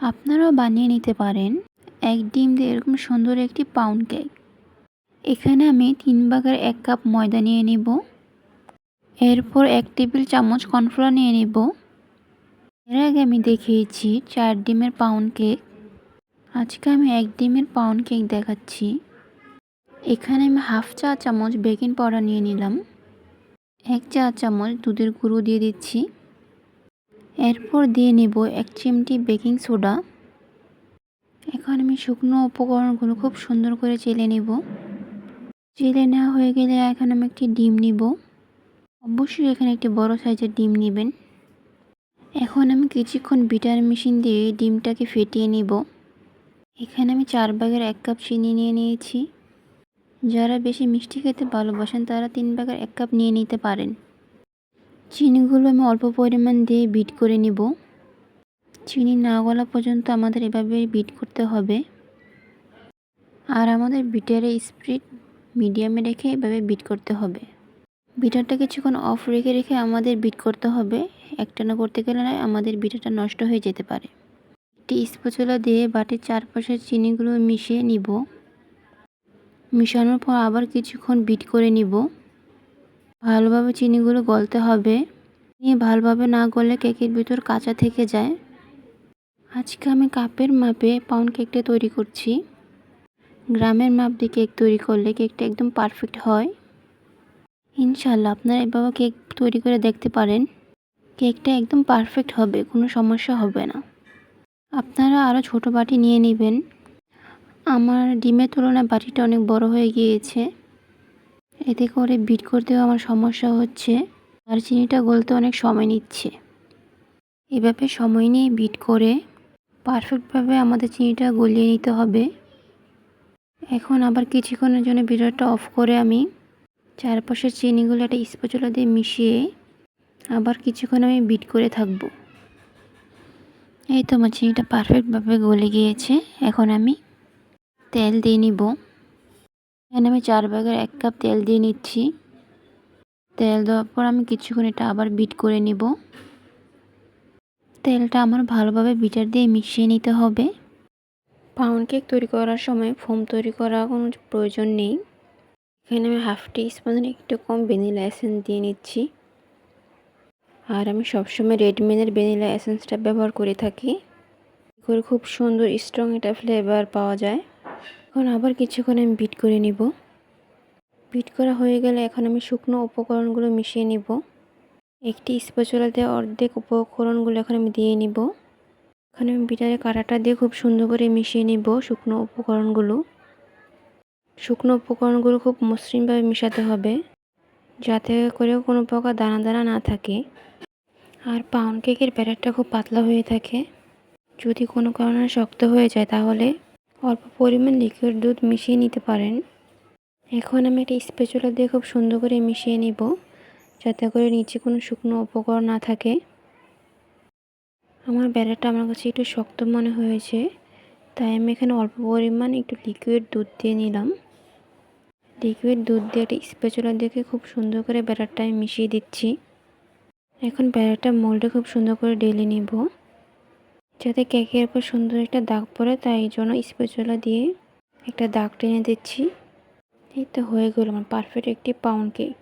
আপনারাও বানিয়ে নিতে পারেন এক ডিম দিয়ে এরকম সুন্দর একটি পাউন্ড কেক এখানে আমি তিন ভাগের এক কাপ ময়দা নিয়ে নিব। এরপর এক টেবিল চামচ কর্নফ্লাওয়ার নিয়ে নিব। এর আগে আমি দেখিয়েছি চার ডিমের পাউন্ড কেক আজকে আমি এক ডিমের পাউন্ড কেক দেখাচ্ছি। এখানে আমি হাফ চা চামচ বেকিং পাউডার নিয়ে নিলাম। এক চা চামচ দুধের গুঁড়ো দিয়ে দিচ্ছি। এরপর দিয়ে নেব এক চিমটি বেকিং সোডা। এখন আমি শুকনো উপকরণগুলো খুব সুন্দর করে চেলে নেব। চেলে নেওয়া হয়ে গেলে এখন আমি একটি ডিম নিব। অবশ্যই এখানে একটি বড় সাইজের ডিম নেবেন। এখন আমি কিছুক্ষণ বিটার মেশিন দিয়ে ডিমটাকে ফেটিয়ে নিব। এখানে আমি চার ভাগের এক কাপ চিনি নিয়ে নিয়েছি। যারা বেশি মিষ্টি খেতে ভালোবাসেন তারা তিন ভাগের এক কাপ নিয়ে নিতে পারেন। চিনিগুলো আমি অল্প পরিমাণ দিয়ে বিট করে নিব। চিনি না গলা পর্যন্ত আমাদের এভাবে বিট করতে হবে। আর আমাদের বিটারের স্পিড মিডিয়ামে রেখে এভাবে বিট করতে হবে। বিটারটা কিছুক্ষণ অফ রেখে রেখে আমাদের বিট করতে হবে। একটানা করতে গেলে আমাদের বিটারটা নষ্ট হয়ে যেতে পারে। একটি স্পচলা দিয়ে বাটির চারপাশের চিনিগুলো মিশিয়ে নিব। মিশানোর পর আবার কিছুক্ষণ বিট করে নিব। ভালোভাবে চিনিগুলো গলতে হবে। নিয়ে ভালোভাবে না গলে কেকের ভিতর কাঁচা থেকে যায়। আজকে আমি কাপের মাপে পাউন্ড কেকটা তৈরি করছি। গ্রামের মাপ দিয়ে কেক তৈরি করলে কেকটা একদম পারফেক্ট হয়। ইনশাল্লাহ আপনারা এভাবে কেক তৈরি করে দেখতে পারেন। কেকটা একদম পারফেক্ট হবে, কোনো সমস্যা হবে না। আপনারা আরও ছোটো বাটি নিয়ে নেবেন। আমার ডিমের তুলনায় বাটিটা অনেক বড় হয়ে গিয়েছে। এতে করে বিট করতেও আমার সমস্যা হচ্ছে। আর চিনিটা গলতে অনেক সময় নিচ্ছে। এভাবে সময় নিয়ে বিট করে পারফেক্টভাবে আমাদের চিনিটা গলিয়ে নিতে হবে। এখন আবার কিছুক্ষণের জন্য বিটারটা অফ করে আমি চারপাশের চিনিগুলো একটা স্পচলা দিয়ে মিশিয়ে আবার কিছুক্ষণ আমি বিট করে থাকব। এই তো আমার চিনিটা পারফেক্টভাবে গলে গিয়েছে। এখন আমি তেল দিয়ে নিব। এখানে আমি চার ভাগের এক কাপ তেল দিয়ে নিচ্ছি। তেল দেওয়ার পর আমি কিছুক্ষণ এটা আবার বিট করে নিব। তেলটা আমার ভালোভাবে বিটার দিয়ে মিশিয়ে নিতে হবে। পাউন্ড কেক তৈরি করার সময় ফোম তৈরি করার কোনো প্রয়োজন নেই। এখানে আমি হাফ টি স্পুন একটু কম ভ্যানিলা এসেন্স দিয়ে নিচ্ছি। আর আমি সবসময় রেডমিনের ভ্যানিলা এসেন্সটা ব্যবহার করে থাকি। করে খুব সুন্দর স্ট্রং এটা ফ্লেভার পাওয়া যায়। এখন আবার কিছুক্ষণ আমি বিট করে নিব। বিট করা হয়ে গেলে এখন আমি শুকনো উপকরণগুলো মিশিয়ে নিব। একটি স্পেচলাতে অর্ধেক উপকরণগুলো এখন আমি দিয়ে নিব। এখানে আমি বিটারে কাঁটাটা দিয়ে খুব সুন্দর করে মিশিয়ে নিব শুকনো উপকরণগুলো। শুকনো উপকরণগুলো খুব মসৃণভাবে মিশাতে হবে, যাতে করে কোনো প্রকার দানা দানা না থাকে। আর পাউন্ড কেকের ব্যাটারটা খুব পাতলা হয়ে থাকে। যদি কোনো কারণে শক্ত হয়ে যায় তাহলে অল্প পরিমাণ লিকুইড দুধ মিশিয়ে নিতে পারেন। এখন আমি একটা স্পেচুলা দিয়ে খুব সুন্দর করে মিশিয়ে নিব, যাতে করে নিচে কোনো শুকনো উপকরণ না থাকে। আমার ব্যাটারটা আমার কাছে একটু শক্ত মনে হয়েছে, তাই আমি এখানে অল্প পরিমাণ একটু লিকুইড দুধ দিয়ে নিলাম। লিকুইড দুধ দিয়ে একটা স্পেচুলা দিয়ে খুব সুন্দর করে ব্যাটারটা আমি মিশিয়ে দিচ্ছি। এখন ব্যাটারটা মোল্ডে খুব সুন্দর করে ডেলে নিব। যাতে কেকের উপর সুন্দর একটা দাগ পড়ে, তাই জন্য স্পেচলা দিয়ে একটা দাগ টেনে দিচ্ছি। এই তো হয়ে গেল আমার পারফেক্ট একটি পাউন্ড কেক